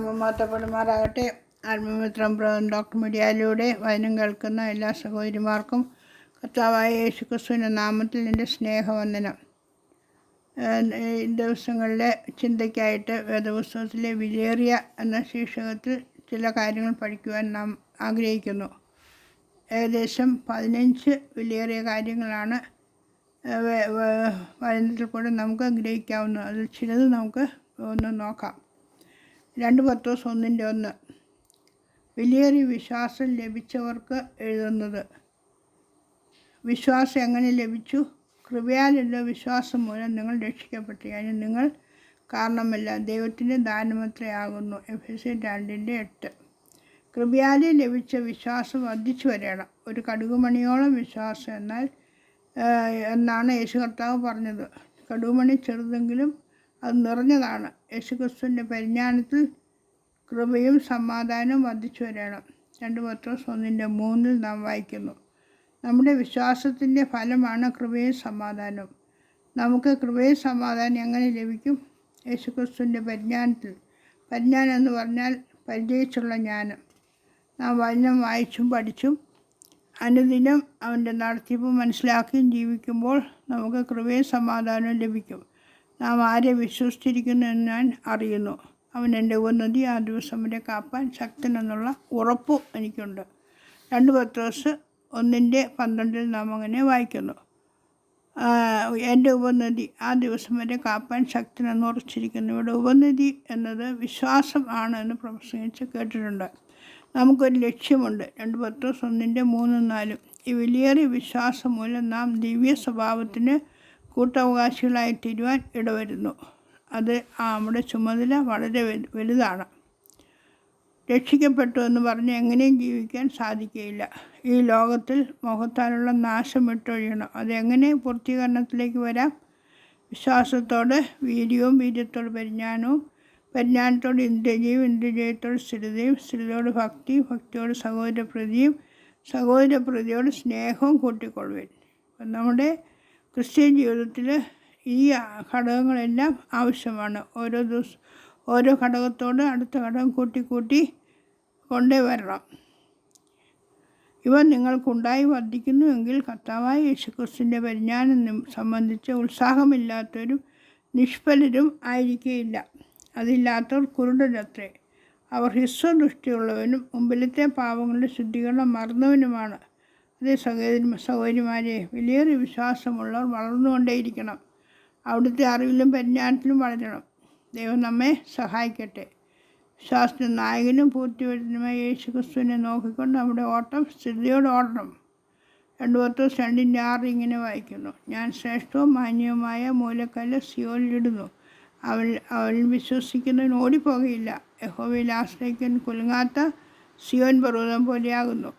മാത്തപ്പെടുമാറാകട്ടെ ആത്മമിത്രം doctor മീഡിയയിലൂടെ വചനം കേൾക്കുന്ന എല്ലാ സഹോദരിമാർക്കും കർത്താവായ യേശു ക്രിസ്തുവിന്റെ നാമത്തിൽ എന്റെ സ്നേഹവന്ദനം. ഈ ദിവസങ്ങളിലെ ചിന്തയ്ക്കായിട്ട് വേദപുസ്തകത്തിലെ വിലേറിയ എന്ന ശീർഷകത്തിൽ ചില കാര്യങ്ങൾ പഠിക്കുവാൻ നാം ആഗ്രഹിക്കുന്നു. ഏകദേശം പതിനഞ്ച് വിലയേറിയ കാര്യങ്ങളാണ് വചനത്തിൽ കൂടെ നമുക്ക് ഗ്രഹിക്കാവുന്നത് അതിൽ ചിലത് നമുക്ക് ഒന്ന് നോക്കാം. രണ്ട് പത്തോസ് ഒന്നിന്റെ ഒന്ന്. വിലയേറിയ വിശ്വാസം ലഭിച്ചവർക്ക് എഴുതുന്നത്. വിശ്വാസം എങ്ങനെ ലഭിച്ചു? കൃപയാലുള്ള വിശ്വാസം മൂലം നിങ്ങൾ രക്ഷിക്കപ്പെട്ടു. അതിന് നിങ്ങൾ കാരണമല്ല ദൈവത്തിന്റെ ദാനമത്രയാകുന്നു. എഫ് എസ് രണ്ടിന്റെ എട്ട്. കൃപയാലെ ലഭിച്ച വിശ്വാസം വർദ്ധിച്ചു വരണം. ഒരു കടുകുമണിയോളം വിശ്വാസം എന്നാൽ എന്നാണ് യേശു കർത്താവ് പറഞ്ഞത്. കടുകുമണി ചെറുതെങ്കിലും അത് നിറഞ്ഞതാണ്. യേശു ക്രിസ്തുവിന്റെ പരിജ്ഞാനത്തിൽ കൃപയും സമാധാനവും വർദ്ധിച്ചു വരണം. രണ്ട് പത്രോസ് ഒന്നിന്റെ മൂന്നിൽ നാം വായിക്കുന്നു. നമ്മുടെ വിശ്വാസത്തിന്റെ ഫലമാണ് കൃപയും സമാധാനവും. നമുക്ക് കൃപയും സമാധാനം എങ്ങനെ ലഭിക്കും? യേശുക്രിസ്തുവിന്റെ പരിജ്ഞാനത്തിൽ. പരിജ്ഞാനം എന്ന് പറഞ്ഞാൽ പരിചയിച്ചുള്ള ജ്ഞാനം. നാം വചനം വായിച്ചും പഠിച്ചും അനുദിനം അവന്റെ നടത്തിപ്പ് മനസ്സിലാക്കിയും ജീവിക്കുമ്പോൾ നമുക്ക് കൃപയും സമാധാനവും ലഭിക്കും. നാം ആരെ വിശ്വസിച്ചിരിക്കുന്നു എന്ന് ഞാൻ അറിയുന്നു. അവൻ എന്റെ ഉന്നതി ആ ദിവസം വരെ കാപ്പാൻ ശക്തനെന്നുള്ള ഉറപ്പും എനിക്കുണ്ട്. രണ്ട് പത്രോസ് ഒന്നിന്റെ പന്ത്രണ്ടിൽ നാം അങ്ങനെ വായിക്കുന്നു. എന്റെ ഉപനദി ആ ദിവസം വരെ കാപ്പാൻ ശക്തനെന്ന് ഉറച്ചിരിക്കുന്നു. ഇവിടെ ഉപനദി എന്നത് വിശ്വാസം ആണ് എന്ന് പ്രസംഗിച്ച് കേട്ടിട്ടുണ്ട്. നമുക്കൊരു ലക്ഷ്യമുണ്ട്. രണ്ട് പത്രോസ് ഒന്നിന്റെ മൂന്നും നാലും. ഈ വിലയേറിയ വിശ്വാസം മൂലം നാം ദിവ്യ സ്വഭാവത്തിന് കൂട്ടവകാശികളായി തീരുവാൻ ഇടവരുന്നു. അത് നമ്മുടെ ചുമതല വളരെ വലുതാണ്. രക്ഷിക്കപ്പെട്ടു എന്ന് പറഞ്ഞ് എങ്ങനെയും ജീവിക്കാൻ സാധിക്കുകയില്ല ഈ ലോകത്തിൽ മുഖത്താലുള്ള നാശം വിട്ടൊഴിയണം അതെങ്ങനെ പൂർത്തീകരണത്തിലേക്ക് വരാം? വിശ്വാസത്തോടെ വീര്യവും വീര്യത്തോട് പരിജ്ഞാനവും പരിജ്ഞാനത്തോട് ഇന്ദ്രജയും ഇന്ദ്രജയത്തോട് സ്ഥിരതയും സ്ഥിരതയോട് ഭക്തി ഭക്തിയോട് സഹോദരപ്രതിയും സഹോദരപ്രതിയോട് സ്നേഹവും കൂട്ടിക്കൊള്ളുവേൻ. നമ്മുടെ ക്രിസ്ത്യൻ ജീവിതത്തിൽ ഈ ഘടകങ്ങളെല്ലാം ആവശ്യമാണ്. ഓരോ ദിവസം ഓരോ ഘടകത്തോട് അടുത്ത ഘടകം കൂട്ടി കൂട്ടി കൊണ്ടേ വരണം. ഇവ നിങ്ങൾക്കുണ്ടായി വർദ്ധിക്കുന്നുവെങ്കിൽ കർത്താവായ യേശുക്രിസ്തുവിന്റെ പരിജ്ഞാനം സംബന്ധിച്ച് ഉത്സാഹമില്ലാത്തവരും നിഷ്ഫലരും ആയിരിക്കുകയില്ല അതില്ലാത്തവർ കുരുടരത്രേ. അവർ ഹിസ്വദൃഷ്ടിയുള്ളവനും മുമ്പിലത്തെ പാവങ്ങളുടെ ശുദ്ധീകരണം മറന്നവനുമാണ്. അതേ സഹോദരി സഹോദരിമാരെ വലിയൊരു വിശ്വാസമുള്ളവർ വളർന്നുകൊണ്ടേയിരിക്കണം. അവിടുത്തെ അറിവിലും പരിജ്ഞാനത്തിലും വളരണം. ദൈവം നമ്മെ സഹായിക്കട്ടെ. വിശ്വാസത്തിന് നായകനും പൂർത്തിവരുന്നതുമായ യേശു ക്രിസ്തുവിനെ നോക്കിക്കൊണ്ട് നമ്മുടെ ഓട്ടം സ്ഥിരതയോടെ ഓടണം. രണ്ടു പത്തോ രണ്ടിന്റെ ആറ് ഇങ്ങനെ വായിക്കുന്നു. ഞാൻ ശ്രേഷ്ഠവും മാന്യവുമായ മൂലക്കല്ല് സിയോലിടുന്നു അവൾ അവൾ വിശ്വസിക്കുന്നവൻ ഓടിപ്പോകയില്ല. യഹോവയിൽ ആശ്രയിക്കാൻ കുലുങ്ങാത്ത സിയോൻ പർവതം പോലെയാകുന്നു.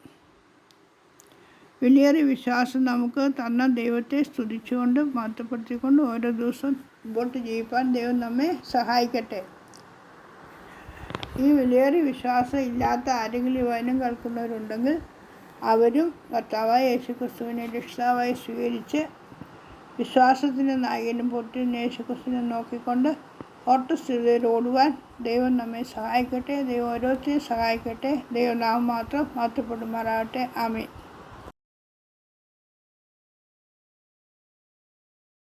വലിയൊരു വിശ്വാസം നമുക്ക് തന്ന ദൈവത്തെ സ്തുതിച്ചുകൊണ്ട് മാറ്റപ്പെടുത്തിക്കൊണ്ട് ഓരോ ദിവസവും മുമ്പോട്ട് ജീവിക്കാൻ ദൈവം നമ്മെ സഹായിക്കട്ടെ. ഈ വലിയൊരു വിശ്വാസം ഇല്ലാത്ത ആരെങ്കിലും യുവാനും കേൾക്കുന്നവരുണ്ടെങ്കിൽ അവരും കർത്താവായ യേശുക്രിസ്തുവിനെ രക്ഷിതാവായി സ്വീകരിച്ച് വിശ്വാസത്തിന്റെ നായകനും പൊട്ടിന് യേശു ക്രിസ്തുവിനെ നോക്കിക്കൊണ്ട് ഓട്ടസ്ഥിതിയിൽ ഓടുവാൻ ദൈവം നമ്മെ സഹായിക്കട്ടെ. ദൈവം ഓരോരുത്തരെയും സഹായിക്കട്ടെ. ദൈവം നാം മാത്രം മാറ്റപ്പെടുമാറാകട്ടെ ആമേൻ.